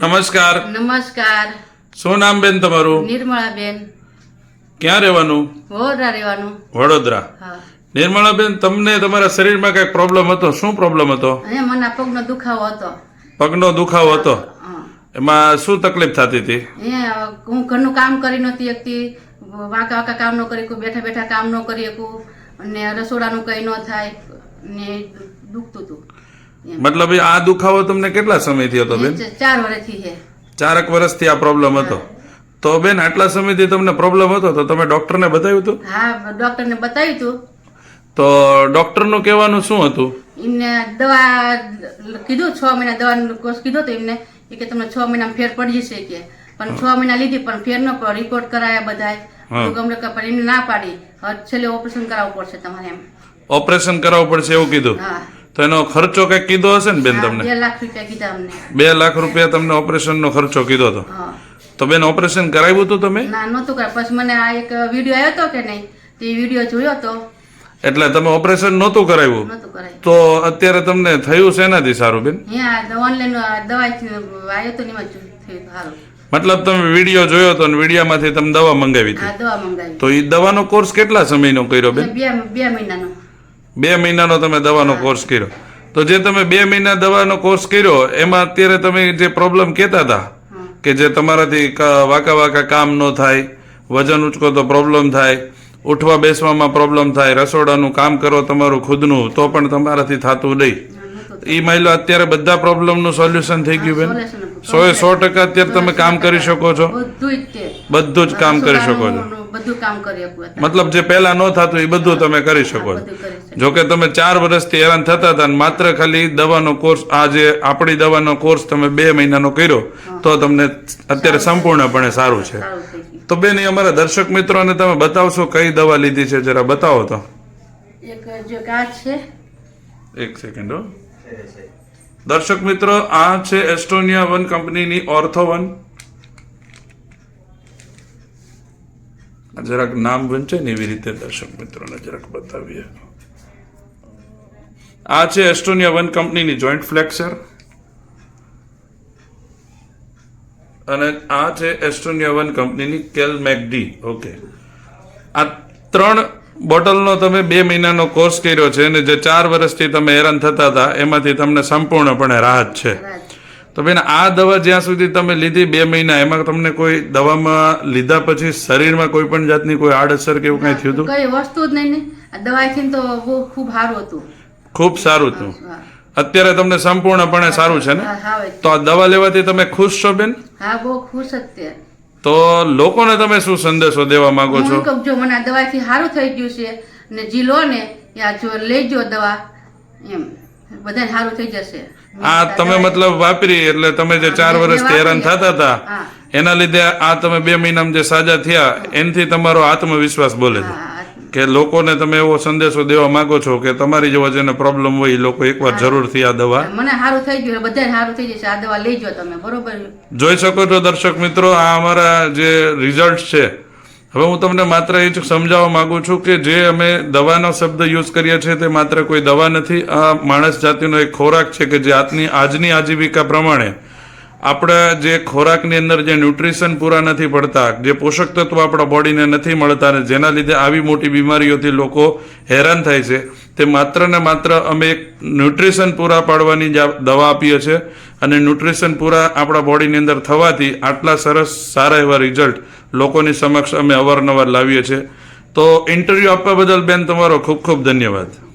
નમસ્કાર. નમસ્કાર. શું નામ બેન તમારું? નિર્મળા બેન ક્યાં રહેવાનું? વડોદરા રહેવાનું. વડોદરા. નિર્મળા બેન તમને તમારા શરીરમાં કઈ પ્રોબ્લેમ હતો? શું પ્રોબ્લેમ હતો? મને પગનો દુખાવો હતો. પગનો દુખાવો હતો? એમાં શું તકલીફ થતી હતી? હું ઘરનું કામ કરી નહોતી શકતી. વાંકા વાંકા કામ ન કરી બેઠા બેઠા કામ ન કરી શકું. અને રસોડાનું કંઈ ન થાય. ને દુખતું હતું. મતલબ આ દુખાવો તમને કેટલા સમયથી હતો બેન? ચાર વર્ષથી છે. ચારક વર્ષથી આ પ્રોબ્લેમ હતો. તો બેન આટલા સમયથી તમને પ્રોબ્લેમ હતો? તો તમે ડોક્ટરને બતાવ્યું હતું? હા ડોક્ટરને બતાવ્યું હતું. તો ડોક્ટરનું કહેવાનું શું હતું? એમને દવા કીધું છ મહિના દવાનો કોર્સ કીધો તો એમને કે તમને છ મહિના ફેર પડી જશે કે. પણ છ મહિના લીધી પણ ફેર ન પડ્યો રિપોર્ટ કરાયા બધાય. ગમે પણ એમને ના પાડી. છેલ્લે ઓપરેશન કરાવવું પડશે તમારે એમ. ઓપરેશન કરાવવું પડશે એવું કીધું? હા. તો એનો ખર્ચો કઈ કીધો હશે ને બેન તમને? બે લાખ રૂપિયા તમને ઓપરેશન નો ખર્ચો કીધો હતો? તો બેન ઓપરેશન કરાવ્યું હતું તમે? ના નહોતું કર પછી મને આ એક વીડિયો આવ્યો હતો કે નહીં? તે વીડિયો જોયો તો. એટલે તમે ઓપરેશન નહોતું કરાવ્યું? તો અત્યારે તમને થયું શેનાથી સારું બેન? ઓનલાઈન દવા આવ્યો તો સારું મતલબ તમે વીડિયો જોયો તો વિડીયામાંથી તમે દવા મંગાવી હતી? દવા મંગાવી. તો એ દવાનો કોર્સ કેટલા સમયનો કર્યો બેન? બે બે મહિનાનો. બે મહિનાનો તમે દવાનો કોર્સ કર્યો. તો જે તમે બે મહિના દવાનો કોર્સ કર્યો એમાં અત્યારે તમે જે પ્રોબ્લેમ કહેતા હતા કે જે તમારાથી વાંકા વાંકા કામ ન થાય વજન ઉચકો તો પ્રોબ્લેમ થાય ઉઠવા બેસવામાં પ્રોબ્લેમ થાય રસોડાનું કામ કરો તમારું ખુદનું તો પણ તમારાથી થતું નહીં. એ મહિલા અત્યારે બધા પ્રોબ્લેમનું સોલ્યુશન થઈ ગયું બેન. સો એ સો ટકા અત્યારે તમે કામ કરી શકો છો. બધું જ કામ કરી શકો છો. બધું કામ કરી શકું મતલબ જે પહેલા ન થતું એ બધું તમે કરી શકો. જો કે તમે ચાર વર્ષથી હેરાન થતા હતા અને માત્ર ખાલી દવાનો કોર્સ આ જે આપણી દવાનો કોર્સ તમે બે મહિનાનો કર્યો તો તમને અત્યારે સંપૂર્ણપણે સારું છે. તો બેન એ અમારા દર્શક મિત્રોને તમે બતાવશો કઈ દવા લીધી છે જરા બતાવો તો. એક જો કાચ છે. એક સેકન્ડ હો. દર્શક મિત્રો આ છે એસ્ટોનિયા વન કંપનીની ઓર્થો વન આ જરાક નામ વંચે ને એવી રીતે દર્શક મિત્રોને જરાક બતાવીએ. આ છે એસ્ટોનિયા વન કંપનીની જોઈન્ટ ફ્લેક્સર અને આ છે એસ્ટોનિયા વન કંપનીની કેલ મેકડી ઓકે આ ત્રણ બોટલનો તમે બે મહિનાનો કોર્સ કર્યો છે અને જે ચાર વર્ષથી તમે હેરાન થતા હતા, એમાંથી તમને સંપૂર્ણપણે રાહત છે. તો બેન આ દવા જ્યાં સુધી તમે લીધી બે મહિના એમાં તમને કોઈ દવામાં લીધા પછી શરીરમાં કોઈ પણ જાતની કોઈ આડઅસર કે એવું કઈ થયું હતું? કઈ વસ્તુ જ નહીં ને. દવાથી તો બહુ ખૂબ સારું હતું. ખૂબ સારું હતું. અત્યારે તમને સંપૂર્ણપણે સારું છે ને. તો આ દવા લેવાથી તમે ખુશ છો બેન? હા બહુ ખુશ અત્યારે. તો લોકોને તમે શું સંદેશો દેવા માંગો છો જો મને આ દવાથી સારું થઈ ગયું છે ને જી લો ને યા જો લેજો દવા એમ. બધાને સારું થઈ જશે. આ તમે મતલબ વાપરી એટલે તમે જે ચાર વર્ષથી હેરાન થતા હતા એના લીધે આ તમે બે મહિનામાં જે સાજા થયા એનાથી તમારો આત્મવિશ્વાસ બોલે છે. કે લોકોને તમે એવો સંદેશો દેવા માંગો છો કે તમારી જેવો જેને પ્રોબ્લેમ હોય એ લોકો એકવાર જરૂરથી આ દવા મને સારું થઈ ગયું બધા સારું થઈ જશે. આ દવા લેજો તમે બરોબર? જોઈ શકો છો દર્શક મિત્રો આ અમારા જે રિઝલ્ટ છે હવે હું તમને માત્ર એ જ સમજાવવા માંગુ છું કે જે અમે દવાનો શબ્દ યુઝ કરીએ છીએ તે માત્ર કોઈ દવા નથી. આ માણસ જાતિનો એક ખોરાક છે કે જે આજની આજની આજીવિકા પ્રમાણે આપણા જે ખોરાકની અંદર જે ન્યુટ્રિશન પૂરા નથી પડતા, જે પોષક તત્વો આપણા બોડીને નથી મળતા અને જેના લીધે આવી મોટી બીમારીઓથી લોકો હેરાન થાય છે, તે માત્ર ને માત્ર અમે એક ન્યુટ્રિશન પૂરા પાડવાની દવા આપીએ છીએ. અને ન્યુટ્રિશન પૂરા આપણા બોડીની અંદર થવાથી આટલા સરસ સારા એવા રિઝલ્ટ લોકોની સમક્ષ અમે અવારનવાર લાવીએ છીએ. તો ઇન્ટરવ્યૂ આપવા બદલ બેન તમારો ખૂબ ખૂબ ધન્યવાદ.